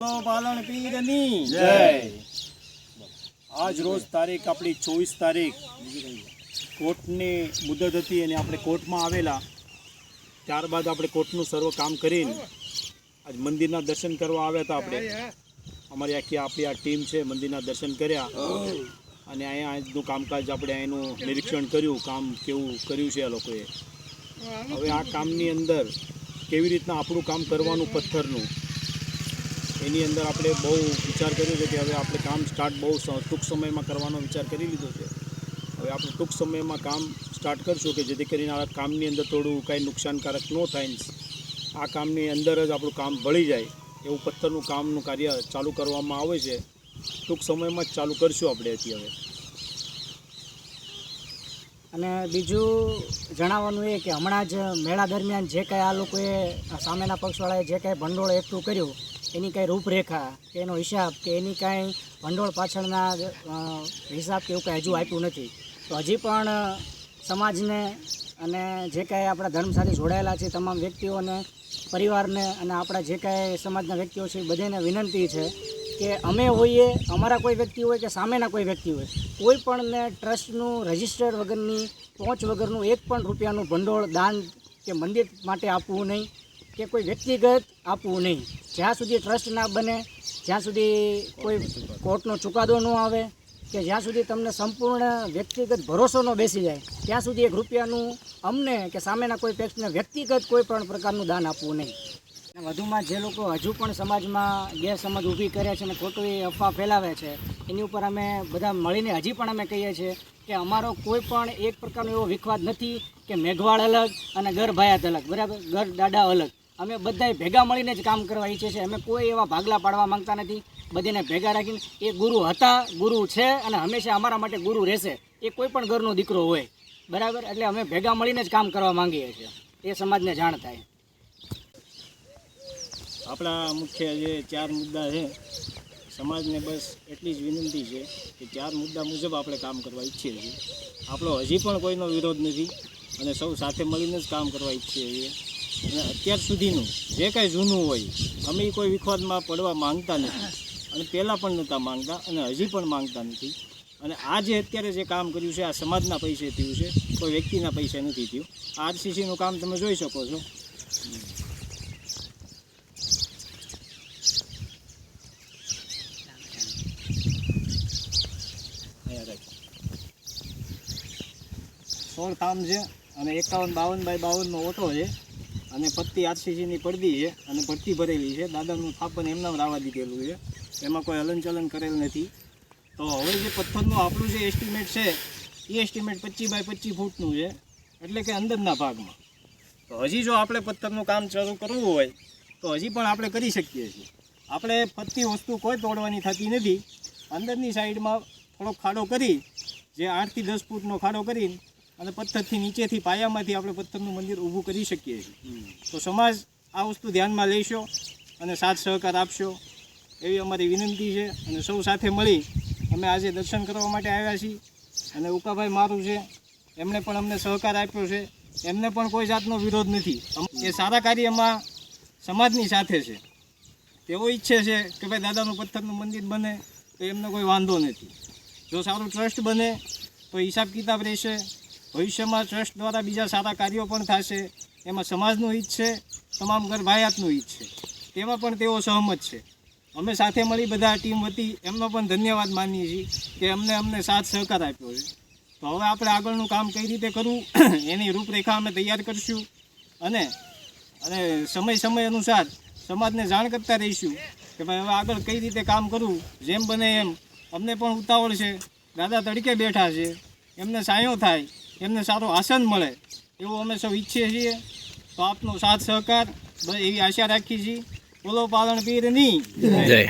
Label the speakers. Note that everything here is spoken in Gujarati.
Speaker 1: બોલો પીરની.
Speaker 2: જય.
Speaker 1: આજ રોજ તારીખ આપણી ચોવીસ તારીખ. કોર્ટની મુદત હતી અને આપણે કોર્ટમાં આવેલા. ત્યારબાદ આપણે કોર્ટનું સર્વ કામ કરીને આજ મંદિરના દર્શન કરવા આવ્યા હતા આપણે. અમારી આખી આપણી આ ટીમ છે મંદિરના દર્શન કર્યા. અને અહીંયા આજનું કામકાજ આપણે અહીંનું નિરીક્ષણ કર્યું કામ કેવું કર્યું છે આ લોકોએ. હવે આ કામની અંદર કેવી રીતના આપણું કામ કરવાનું પથ્થરનું? એની અંદર આપણે બહુ વિચાર કર્યો છે કે હવે આપણે કામ સ્ટાર્ટ બહુ ટૂંક સમયમાં કરવાનો વિચાર કરી લીધો છે. હવે આપણે ટૂંક સમયમાં કામ સ્ટાર્ટ કરશું કે જેથી કરીને આ કામની અંદર થોડું કાંઈ નુકસાનકારક ન થાય આ કામની અંદર જ આપણું કામ ભળી જાય. એવું પથ્થરનું કામનું કાર્ય ચાલુ કરવામાં આવે છે. ટૂંક સમયમાં જ ચાલુ કરશું આપણે અત્યારે
Speaker 3: અને બીજું જણાવવાનું એ કે હમણાં જ મેળા દરમિયાન જે કાંઈ આ લોકોએ સામેના પક્ષવાળાએ જે કાંઈ ભંડોળ એકઠું કર્યું એની કાંઈ રૂપરેખા, કે એનો હિસાબ, કે એની કાંઈ ભંડોળ પાછળના હિસાબ કે એવું કાંઈ હજુ આપ્યું નથી. તો હજી પણ સમાજને અને જે કાંઈ આપણા ધર્મ સાથે જોડાયેલા છે તમામ વ્યક્તિઓને પરિવારને અને આપણા જે કાંઈ સમાજના વ્યક્તિઓ છે બધાને વિનંતી છે કે અમે હોઈએ, અમારા કોઈ વ્યક્તિ હોય કે સામેના કોઈ વ્યક્તિ હોય, કોઈ પણને ટ્રસ્ટનું રજિસ્ટર વગરની પહોંચ વગરનું એક પણ રૂપિયાનું ભંડોળ, દાન કે મંદિર માટે આપવું નહીં. કે કોઈ વ્યક્તિગત આપવું નહીં. જ્યાં સુધી ટ્રસ્ટ ના બને, જ્યાં સુધી કોઈ કોર્ટનો ચુકાદો ન આવે, કે જ્યાં સુધી તમને સંપૂર્ણ વ્યક્તિગત ભરોસો ન બેસી જાય, ત્યાં સુધી એક રૂપિયાનું અમને કે સામેના કોઈ ટેક્સને વ્યક્તિગત કોઈ પણ પ્રકારનું દાન આપવું નહીં. વધુમાં જે લોકો હજુ પણ સમાજમાં ગેરસમજ ઊભી કરે છે અને ખોટી અફવા ફેલાવે છે, એની ઉપર અમે બધા મળીને હજી પણ અમે કહીએ છીએ કે અમારો કોઈ પણ એક પ્રકારનો એવો વિખવાદ નથી કે મેઘવાળ અલગ અને ગર ભાયાત અલગ, બરાબર? ગર દાડા અલગ. અમે બધાય ભેગા મળીને જ કામ કરવા ઈચ્છીએ છે અમે કોઈ એવા ભાગલા પાડવા માંગતા નથી. બધીને ભેગા રાખીને એ ગુરુ હતા, ગુરુ છે અને હંમેશા અમારા માટે ગુરુ રહેશે. એ કોઈ પણ ઘરનો દીકરો હોય. બરાબર? એટલે અમે ભેગા મળીને જ કામ કરવા માંગીએ છીએ. એ સમાજને જાણ થાય.
Speaker 1: આપણા મુખ્ય જે ચાર મુદ્દા છે, સમાજને બસ એટલી જ વિનંતી છે કે ચાર મુદ્દા મુજબ આપણે કામ કરવા ઈચ્છીએ છીએ. આપણો હજી પણ કોઈનો વિરોધ નથી અને સૌ સાથે મળીને જ કામ કરવા ઈચ્છીએ છીએ. અત્યાર સુધીનું જે કાંઈ જૂનું હોય, અમે કોઈ વિખવાદમાં પડવા માંગતા નથી. અને પહેલાં પણ નહોતા માંગતા અને હજી પણ માંગતા નથી. અને આ જે અત્યારે જે કામ કર્યું છે, આ સમાજના પૈસે થયું છે, કોઈ વ્યક્તિના પૈસે નથી થયું. આરસીસીનું કામ તમે જોઈ શકો છો. સોળ કામ છે અને એકાવન બાવન બાય બાવનનો ઓટો છે. અને પત્તી આરસીસીની પડદી છે અને ભરતી ભરેલી છે. દાદાનું થાપન એમના રાવા દીધેલું છે. એમાં કોઈ હલનચલન કરેલ નથી. તો હવે જે પથ્થરનું આપણું જે એસ્ટિમેટ છે, એ એસ્ટિમેટ પચીસ બાય પચીસ ફૂટનું છે. એટલે કે અંદરના ભાગમાં. તો હજી જો આપણે પથ્થરનું કામ શરૂ કરવું હોય, તો હજી પણ આપણે કરી શકીએ છીએ. આપણે પત્તી વસ્તુ કોઈ તોડવાની થતી નથી. અંદરની સાઈડમાં થોડોક ખાડો કરી, જે આઠથી દસ ફૂટનો ખાડો કરી અને પથ્થરથી નીચેથી પાયામાંથી આપણે પથ્થરનું મંદિર ઊભું કરી શકીએ છીએ. તો સમાજ આ વસ્તુ ધ્યાનમાં લેશો અને સાથ સહકાર આપશો એવી અમારી વિનંતી છે અને સૌ સાથે મળી અમે આજે દર્શન કરવા માટે આવ્યા છીએ અને ઉકાભાઈ મારું છે એમણે પણ અમને સહકાર આપ્યો છે. એમને પણ કોઈ જાતનો વિરોધ નથી. એ સારા કાર્યમાં સમાજની સાથે છે. તેઓ ઈચ્છે છે કે ભાઈ દાદાનું પથ્થરનું મંદિર બને તો એમને કોઈ વાંધો નથી. જો સારું ટ્રસ્ટ બને તો હિસાબ કિતાબ રહેશે ભવિષ્યમાં ટ્રસ્ટ દ્વારા બીજા સારા કાર્યો પણ થશે. એમાં સમાજનું હિત છે, તમામ ઘર ભાયાતનું હિત છે. તેમાં પણ તેઓ સહમત છે. અમે સાથે મળી બધા ટીમ વતી એમનો પણ ધન્યવાદ માનીએ છીએ કે અમને અમને સાથ સહકાર આપ્યો છે. તો હવે આપણે આગળનું કામ કઈ રીતે કરવું? એની રૂપરેખા અમે તૈયાર કરીશું. અને અને સમય સમય અનુસાર સમાજને જાણ કરતા રહીશું કે ભાઈ હવે આગળ કઈ રીતે કામ કરવું? જેમ બને એમ. અમને પણ ઉતાવળ છે. દાદા તડકે બેઠા છે. એમને સાયો થાય. એમને સારો આસન મળે, એવું અમે સૌ ઈચ્છીએ છીએ. તો આપનો સાથ સહકાર એવી આશા રાખીએ છીએ. બોલો પાલણ પીરની
Speaker 2: જય.